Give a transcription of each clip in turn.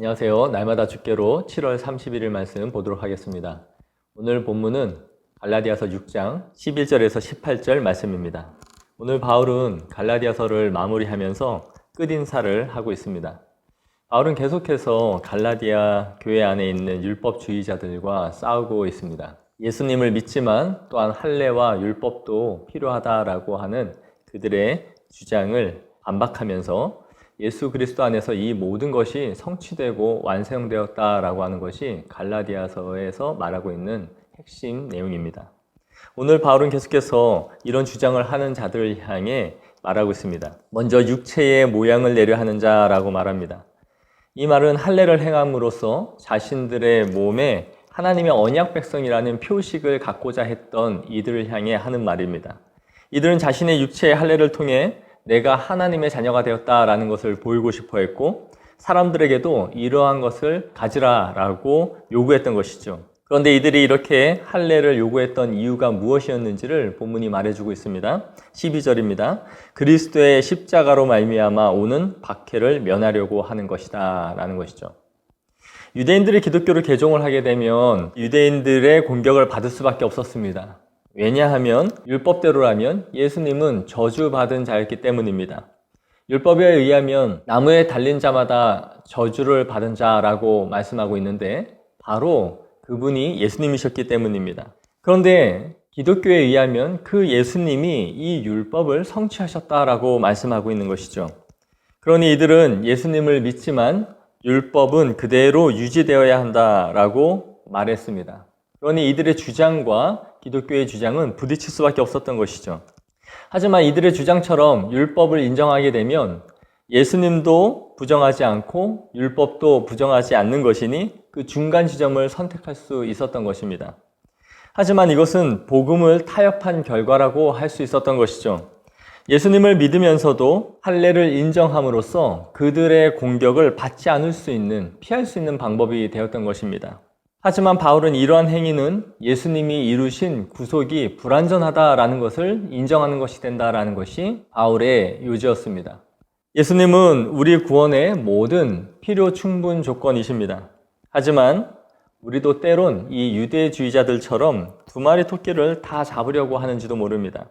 안녕하세요. 날마다 죽게로 7월 31일 말씀 보도록 하겠습니다. 오늘 본문은 갈라디아서 6장 11절에서 18절 말씀입니다. 오늘 바울은 갈라디아서를 마무리하면서 끝인사를 하고 있습니다. 바울은 계속해서 갈라디아 교회 안에 있는 율법주의자들과 싸우고 있습니다. 예수님을 믿지만 또한 할례와 율법도 필요하다라고 하는 그들의 주장을 반박하면서 예수 그리스도 안에서 이 모든 것이 성취되고 완성되었다라고 하는 것이 갈라디아서에서 말하고 있는 핵심 내용입니다. 오늘 바울은 계속해서 이런 주장을 하는 자들을 향해 말하고 있습니다. 먼저 육체의 모양을 내려 하는 자라고 말합니다. 이 말은 할례를 행함으로써 자신들의 몸에 하나님의 언약 백성이라는 표식을 갖고자 했던 이들을 향해 하는 말입니다. 이들은 자신의 육체의 할례를 통해 내가 하나님의 자녀가 되었다라는 것을 보이고 싶어 했고 사람들에게도 이러한 것을 가지라라고 요구했던 것이죠. 그런데 이들이 이렇게 할례를 요구했던 이유가 무엇이었는지를 본문이 말해주고 있습니다. 12절입니다. 그리스도의 십자가로 말미암아 오는 박해를 면하려고 하는 것이다라는 것이죠. 유대인들이 기독교를 개종을 하게 되면 유대인들의 공격을 받을 수밖에 없었습니다. 왜냐하면 율법대로라면 예수님은 저주받은 자였기 때문입니다. 율법에 의하면 나무에 달린 자마다 저주를 받은 자라고 말씀하고 있는데 바로 그분이 예수님이셨기 때문입니다. 그런데 기독교에 의하면 그 예수님이 이 율법을 성취하셨다라고 말씀하고 있는 것이죠. 그러니 이들은 예수님을 믿지만 율법은 그대로 유지되어야 한다라고 말했습니다. 그러니 이들의 주장과 기독교의 주장은 부딪힐 수밖에 없었던 것이죠. 하지만 이들의 주장처럼 율법을 인정하게 되면 예수님도 부정하지 않고 율법도 부정하지 않는 것이니 그 중간 지점을 선택할 수 있었던 것입니다. 하지만 이것은 복음을 타협한 결과라고 할 수 있었던 것이죠. 예수님을 믿으면서도 할례를 인정함으로써 그들의 공격을 받지 않을 수 있는 피할 수 있는 방법이 되었던 것입니다. 하지만 바울은 이러한 행위는 예수님이 이루신 구속이 불완전하다라는 것을 인정하는 것이 된다라는 것이 바울의 요지였습니다. 예수님은 우리 구원의 모든 필요 충분 조건이십니다. 하지만 우리도 때론 이 유대주의자들처럼 두 마리 토끼를 다 잡으려고 하는지도 모릅니다.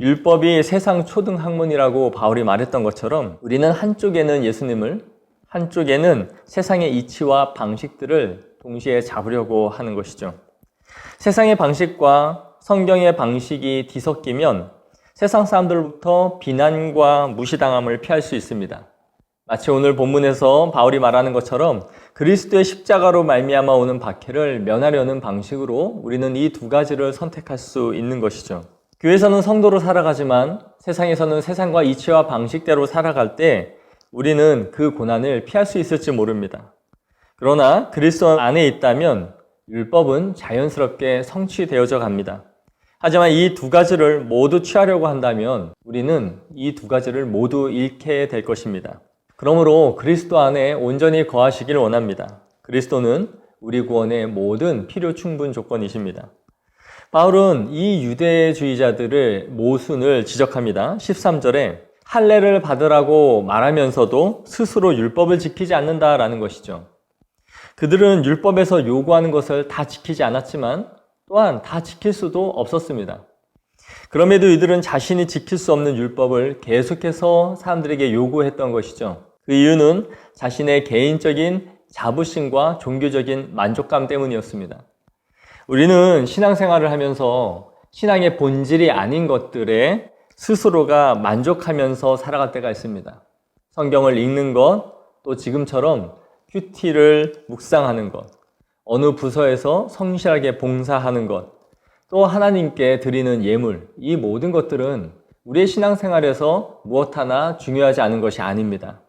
율법이 세상 초등 학문이라고 바울이 말했던 것처럼 우리는 한쪽에는 예수님을 한쪽에는 세상의 이치와 방식들을 동시에 잡으려고 하는 것이죠. 세상의 방식과 성경의 방식이 뒤섞이면 세상 사람들부터 비난과 무시당함을 피할 수 있습니다. 마치 오늘 본문에서 바울이 말하는 것처럼 그리스도의 십자가로 말미암아 오는 박해를 면하려는 방식으로 우리는 이 두 가지를 선택할 수 있는 것이죠. 교회에서는 성도로 살아가지만 세상에서는 세상과 이치와 방식대로 살아갈 때 우리는 그 고난을 피할 수 있을지 모릅니다. 그러나 그리스도 안에 있다면 율법은 자연스럽게 성취되어져 갑니다. 하지만 이 두 가지를 모두 취하려고 한다면 우리는 이 두 가지를 모두 잃게 될 것입니다. 그러므로 그리스도 안에 온전히 거하시길 원합니다. 그리스도는 우리 구원의 모든 필요 충분 조건이십니다. 바울은 이 유대주의자들의 모순을 지적합니다. 13절에 할례를 받으라고 말하면서도 스스로 율법을 지키지 않는다라는 것이죠. 그들은 율법에서 요구하는 것을 다 지키지 않았지만 또한 다 지킬 수도 없었습니다. 그럼에도 이들은 자신이 지킬 수 없는 율법을 계속해서 사람들에게 요구했던 것이죠. 그 이유는 자신의 개인적인 자부심과 종교적인 만족감 때문이었습니다. 우리는 신앙생활을 하면서 신앙의 본질이 아닌 것들에 스스로가 만족하면서 살아갈 때가 있습니다. 성경을 읽는 것, 또 지금처럼 큐티를 묵상하는 것, 어느 부서에서 성실하게 봉사하는 것, 또 하나님께 드리는 예물, 이 모든 것들은 우리의 신앙생활에서 무엇 하나 중요하지 않은 것이 아닙니다.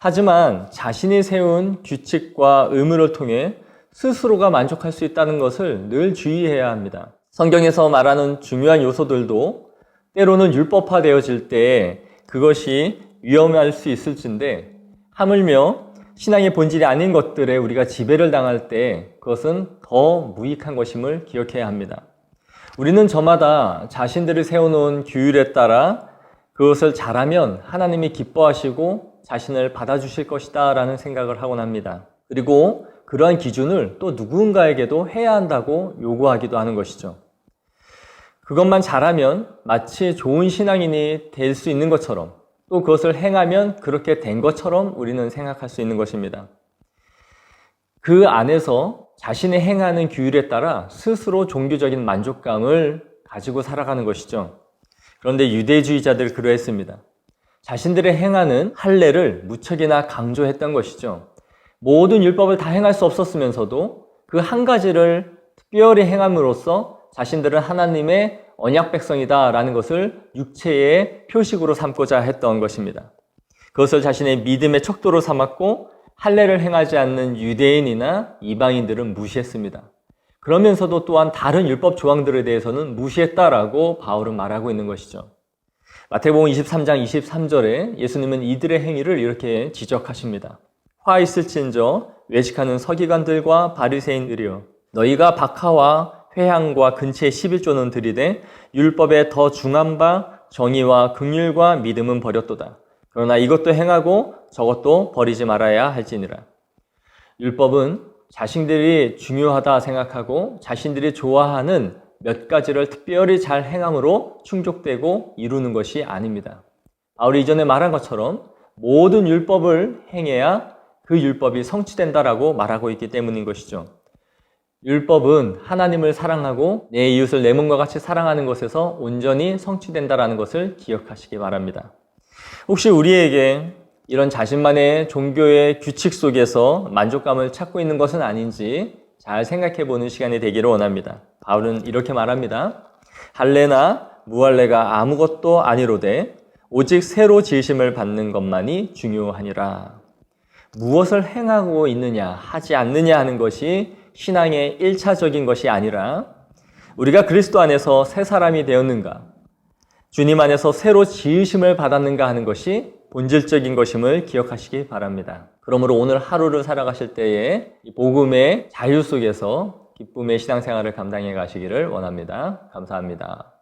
하지만 자신이 세운 규칙과 의무를 통해 스스로가 만족할 수 있다는 것을 늘 주의해야 합니다. 성경에서 말하는 중요한 요소들도 때로는 율법화되어질 때 그것이 위험할 수 있을진데 하물며 신앙의 본질이 아닌 것들에 우리가 지배를 당할 때 그것은 더 무익한 것임을 기억해야 합니다. 우리는 저마다 자신들이 세워놓은 규율에 따라 그것을 잘하면 하나님이 기뻐하시고 자신을 받아주실 것이다 라는 생각을 하곤 합니다. 그리고 그러한 기준을 또 누군가에게도 해야 한다고 요구하기도 하는 것이죠. 그것만 잘하면 마치 좋은 신앙인이 될 수 있는 것처럼 또 그것을 행하면 그렇게 된 것처럼 우리는 생각할 수 있는 것입니다. 그 안에서 자신의 행하는 규율에 따라 스스로 종교적인 만족감을 가지고 살아가는 것이죠. 그런데 유대주의자들 그러했습니다. 자신들의 행하는 할례를 무척이나 강조했던 것이죠. 모든 율법을 다 행할 수 없었으면서도 그 한 가지를 특별히 행함으로써 자신들은 하나님의 언약 백성이다라는 것을 육체의 표식으로 삼고자 했던 것입니다. 그것을 자신의 믿음의 척도로 삼았고 할례를 행하지 않는 유대인이나 이방인들은 무시했습니다. 그러면서도 또한 다른 율법 조항들에 대해서는 무시했다라고 바울은 말하고 있는 것이죠. 마태복음 23장 23절에 예수님은 이들의 행위를 이렇게 지적하십니다. 화 있을진저 외식하는 서기관들과 바리새인들이여 너희가 박하와 회향과 근처의 11조는 들이되 율법에 더 중한 바 정의와 긍휼과 믿음은 버렸도다. 그러나 이것도 행하고 저것도 버리지 말아야 할지니라. 율법은 자신들이 중요하다 생각하고 자신들이 좋아하는 몇 가지를 특별히 잘 행함으로 충족되고 이루는 것이 아닙니다. 바울이 이전에 말한 것처럼 모든 율법을 행해야 그 율법이 성취된다라고 말하고 있기 때문인 것이죠. 율법은 하나님을 사랑하고 내 이웃을 내 몸과 같이 사랑하는 것에서 온전히 성취된다라는 것을 기억하시기 바랍니다. 혹시 우리에게 이런 자신만의 종교의 규칙 속에서 만족감을 찾고 있는 것은 아닌지 잘 생각해 보는 시간이 되기를 원합니다. 바울은 이렇게 말합니다. 할례나 무할례가 아무것도 아니로되 오직 새로 지으심을 받는 것만이 중요하니라. 무엇을 행하고 있느냐, 하지 않느냐 하는 것이 신앙의 1차적인 것이 아니라 우리가 그리스도 안에서 새 사람이 되었는가, 주님 안에서 새로 지으심을 받았는가 하는 것이 본질적인 것임을 기억하시기 바랍니다. 그러므로 오늘 하루를 살아가실 때에 복음의 자유 속에서 기쁨의 신앙생활을 감당해 가시기를 원합니다. 감사합니다.